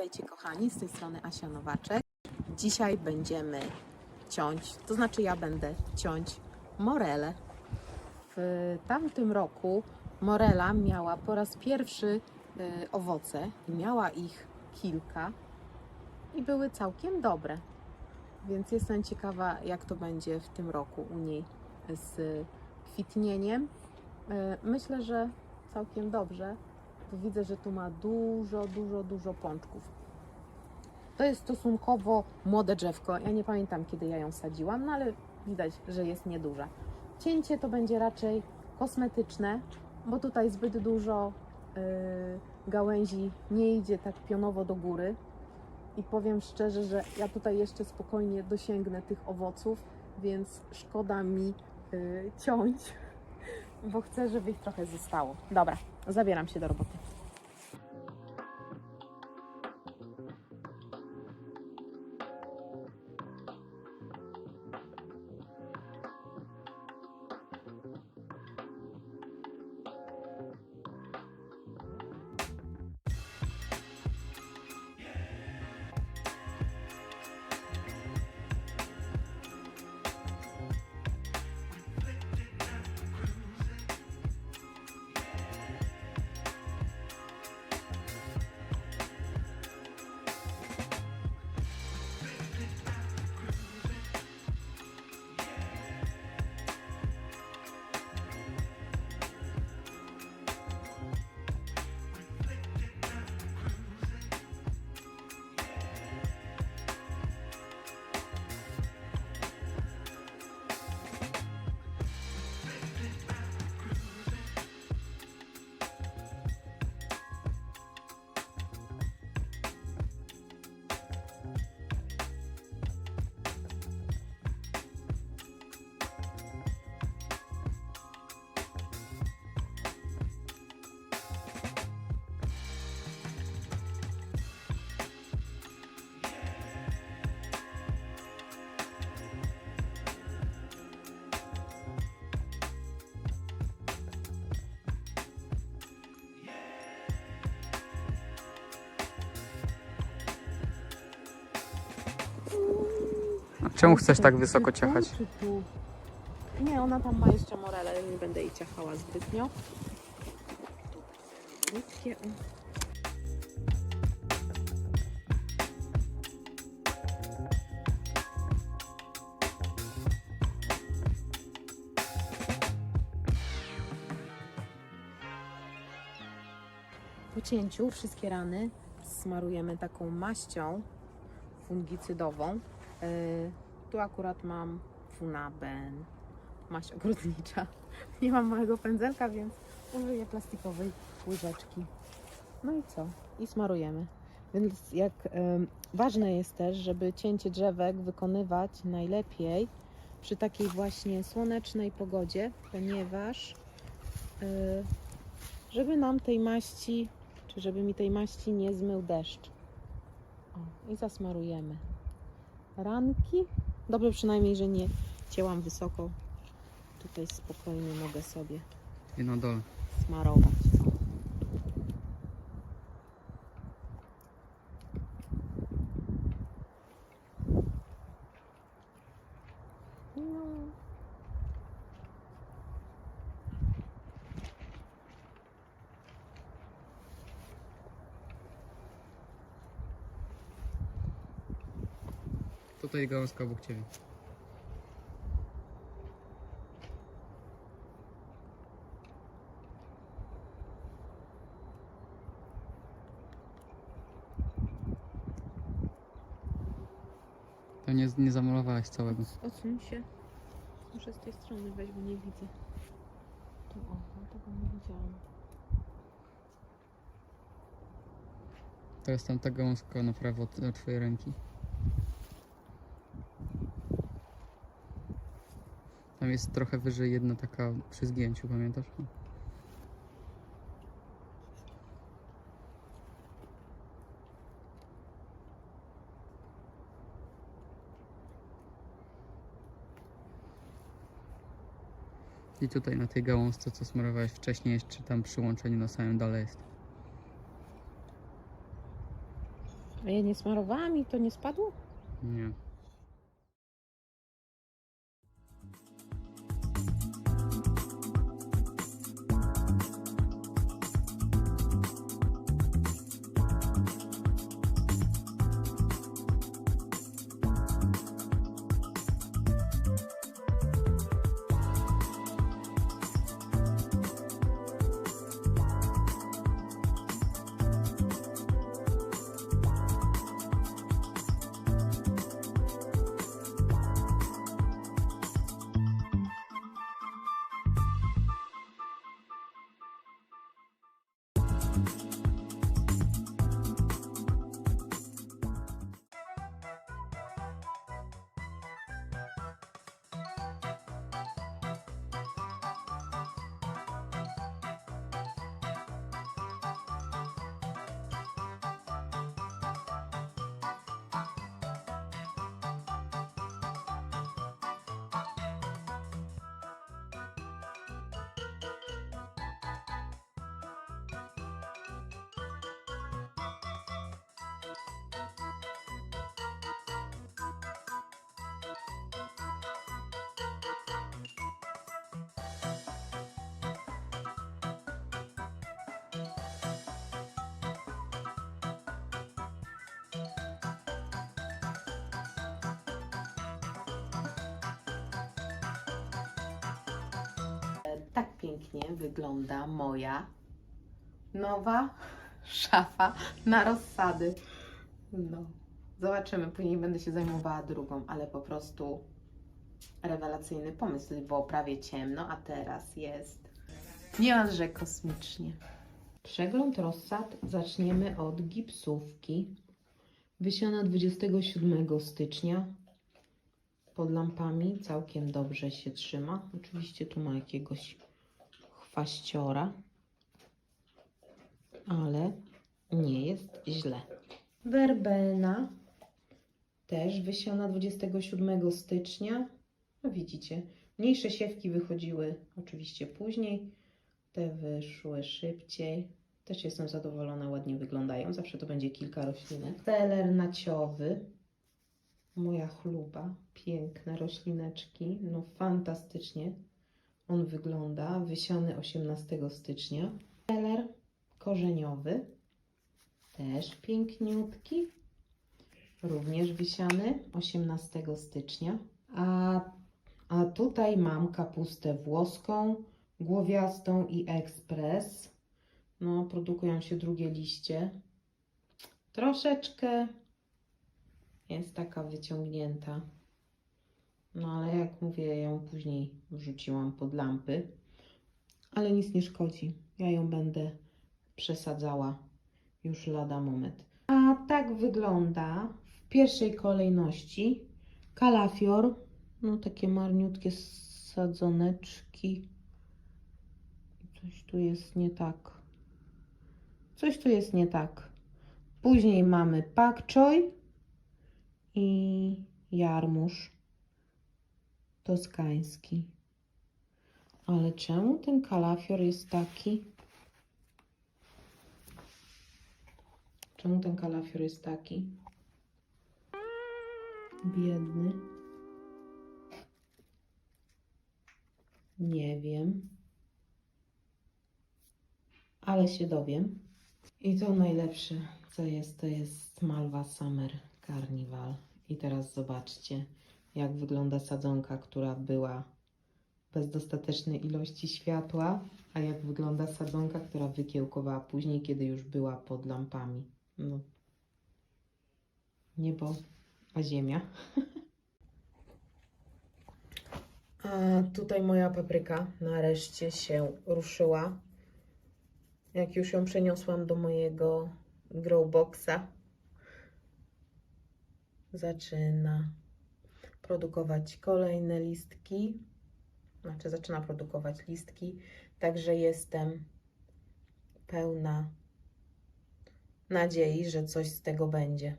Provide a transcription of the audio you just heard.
Witajcie kochani, z tej strony Asia Nowaczek. Dzisiaj będziemy ciąć, to znaczy ja będę ciąć morele. W tamtym roku morela miała po raz pierwszy e, owoce. Miała ich kilka i były całkiem dobre. Więc jestem ciekawa, jak to będzie w tym roku u niej z kwitnieniem. E, Myślę, że całkiem dobrze, widzę, że tu ma dużo, dużo, dużo pączków. To jest stosunkowo młode drzewko. Ja nie pamiętam, kiedy ja ją sadziłam, no ale widać, że jest nieduża. Cięcie to będzie raczej kosmetyczne, bo tutaj zbyt dużo yy, gałęzi nie idzie tak pionowo do góry. I powiem szczerze, że ja tutaj jeszcze spokojnie dosięgnę tych owoców, więc szkoda mi yy, ciąć, bo chcę, żeby ich trochę zostało. Dobra, zabieram się do roboty. Czemu chcesz tak wysoko ciachać? Nie, ona tam ma jeszcze morele, nie będę jej ciachała zbytnio. Po cięciu wszystkie rany smarujemy taką maścią fungicydową. Yy, tu akurat mam Funaben, maść ogrodnicza. Nie mam mojego pędzelka, więc użyję plastikowej łyżeczki. No i co? I smarujemy. Więc jak ważne jest też, żeby cięcie drzewek wykonywać najlepiej przy takiej właśnie słonecznej pogodzie, ponieważ y, żeby nam tej maści, czy żeby mi tej maści nie zmył deszcz. O, i zasmarujemy ranki. Dobrze przynajmniej, że nie cięłam wysoko. Tutaj spokojnie mogę sobie I na dole. smarować. Tutaj gałązka obok ciebie. To nie, nie zamalowałaś całego. Odsuń się. Muszę z tej strony wejść, bo nie widzę. Tu o, no tego nie widziałam. Teraz tam ta gałązka na prawo od, od twojej ręki. Tam jest trochę wyżej jedna taka przy zgięciu, pamiętasz? I tutaj na tej gałązce, co smarowałeś wcześniej, jeszcze tam przyłączenie na samym dole jest. A ja nie smarowałam i to nie spadło? Nie. pięknie wygląda moja nowa szafa na rozsady. No, zobaczymy. Później będę się zajmowała drugą, ale po prostu rewelacyjny pomysł. Było prawie ciemno, a teraz jest niemalże kosmicznie. Przegląd rozsad zaczniemy od gipsówki. Wysiana 27 stycznia pod lampami całkiem dobrze się trzyma. Oczywiście tu ma jakiegoś chwaściora, ale nie jest źle. Werbena też wysiana 27 stycznia. No widzicie, mniejsze siewki wychodziły oczywiście później, te wyszły szybciej. Też jestem zadowolona, ładnie wyglądają. Zawsze to będzie kilka roślinek. Teler naciowy, moja chluba, piękne roślineczki, no fantastycznie on wygląda, wysiany 18 stycznia. Teler korzeniowy, też piękniutki, również wysiany 18 stycznia. A, a tutaj mam kapustę włoską, głowiastą i ekspres. No, produkują się drugie liście. Troszeczkę jest taka wyciągnięta. No ale jak mówię, ją później wrzuciłam pod lampy. Ale nic nie szkodzi. Ja ją będę przesadzała już lada moment. A tak wygląda w pierwszej kolejności kalafior. No takie marniutkie sadzoneczki. Coś tu jest nie tak. Coś tu jest nie tak. Później mamy pak i jarmuż toskański. Ale czemu ten kalafior jest taki? Czemu ten kalafior jest taki? Biedny. Nie wiem. Ale się dowiem. I to najlepsze, co jest, to jest Malwa Summer Carnival. I teraz zobaczcie, jak wygląda sadzonka, która była bez dostatecznej ilości światła, a jak wygląda sadzonka, która wykiełkowała później, kiedy już była pod lampami. No. Niebo, a ziemia. A tutaj moja papryka nareszcie się ruszyła. Jak już ją przeniosłam do mojego growboxa, zaczyna produkować kolejne listki. Znaczy, zaczyna produkować listki, także jestem pełna nadziei, że coś z tego będzie.